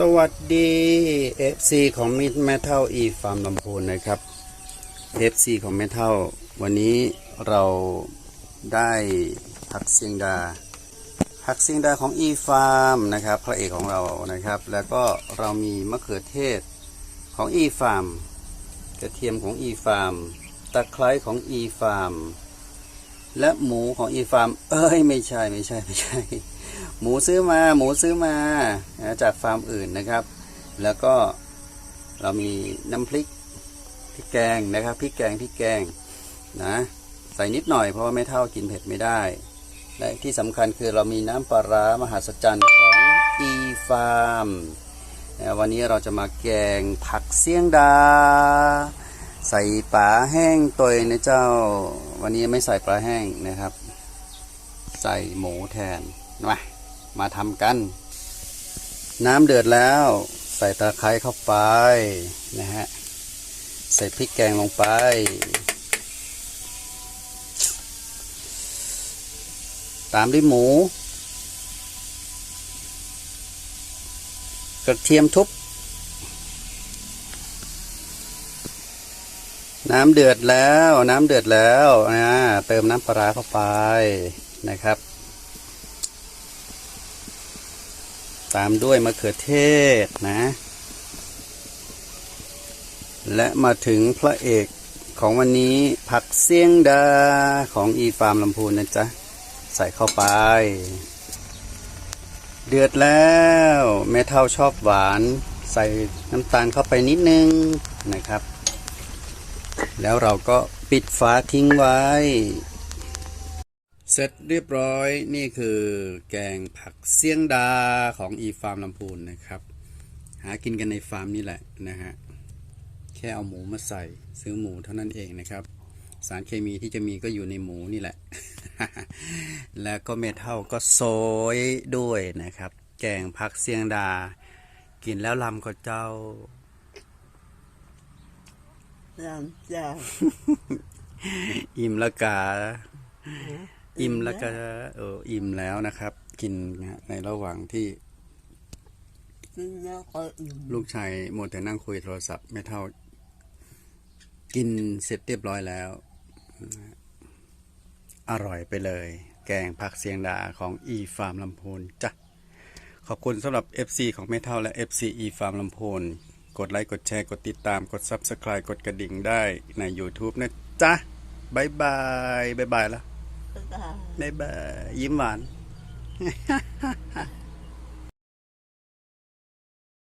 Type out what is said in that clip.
สวัสดี FC ของมิดแมทัลอีฟาร์มลำพูนนะครับ FC ของแมทัลวันนี้เราได้ผักเสียงดาผักเสียงดาของอีฟาร์มนะครับพระเอกของเรานะครับ แล้วก็เรามีมะเขือเทศของอีฟาร์มกระเทียมของอีฟาร์มตะไคร้ของอีฟาร์มและหมูของอีฟาร์มเอ้ยไม่ใช่ไม่ใช่ไม่ใช่ หมูซื้อมาหมูซื้อมาจากฟาร์มอื่นนะครับ แล้วก็เรามีน้ำพริกพริกแกงนะครับพริกแกงพริกแกงนะใส่นิดหน่อยเพราะว่าไม่เท่ากินเผ็ดไม่ได้ และที่สำคัญคือเรามีน้ำปลาร้ามหัศจรรย์ของอีฟาร์มวันนี้เราจะมาแกงผักเสียงดา ใส่ปลาแห้งตัวนะเจ้า วันนี้ไม่ใส่ปลาแห้งนะครับ ใส่หมูแทนมา มาทำกัน น้ำเดือดแล้ว ใส่ตะไคร้เข้าไปนะฮะใส่พริกแกงลงไป ตามด้วยหมู กระเทียมทุบน้ำเดือดแล้ว น้ำเดือดแล้วนะเติมน้ำปลาร้าเข้าไปนะครับ ตามด้วยมะเขือเทศนะ และมาถึงพระเอกของวันนี้ผักเสียงดาของอีฟาร์มลำพูนนะจ๊ะ ใส่เข้าไป เดือดแล้วแม่เท่าชอบหวาน ใส่น้ำตาลเข้าไปนิดนึงนะครับ แล้วเราก็ปิดฝาทิ้งไว้ เสร็จเรียบร้อยนี่คือแกงผักเสียงดาของอีฟาร์มลำพูนนะครับ หากินกันในฟาร์มนี่แหละนะฮะแค่เอาหมูมาใส่ซื้อหมูเท่านั้นเองนะครับ สารเคมีที่จะมีก็อยู่ในหมูนี่แหละ แล้วก็เมทัลก็โซยด้วยนะครับ แกงผักเสียงดา กินแล้วลำก็เจ้าลำเจ้า อิ่มและกา อิ่มแล้วก็เอออิ่มแล้วนะครับ กินนะฮะในระหว่างที่กินแล้วก็อิ่มลูกชายมัวแต่นั่งคุยโทรศัพท์ไม่เท่า กินเสร็จเรียบร้อยแล้วนะฮะอร่อยไปเลย แกงผักเสียงดาของ e ฟาร์มลำพูนจ้ะขอบคุณสำหรับ FC ของแม่เท่าและ FC e ฟาร์มลำพูนกดไลค์กดแชร์ กดติดตามกด Subscribe กดกระดิ่งได้ใน YouTube นะจ๊ะบายบายบายบายแล้ว ก็ได้บ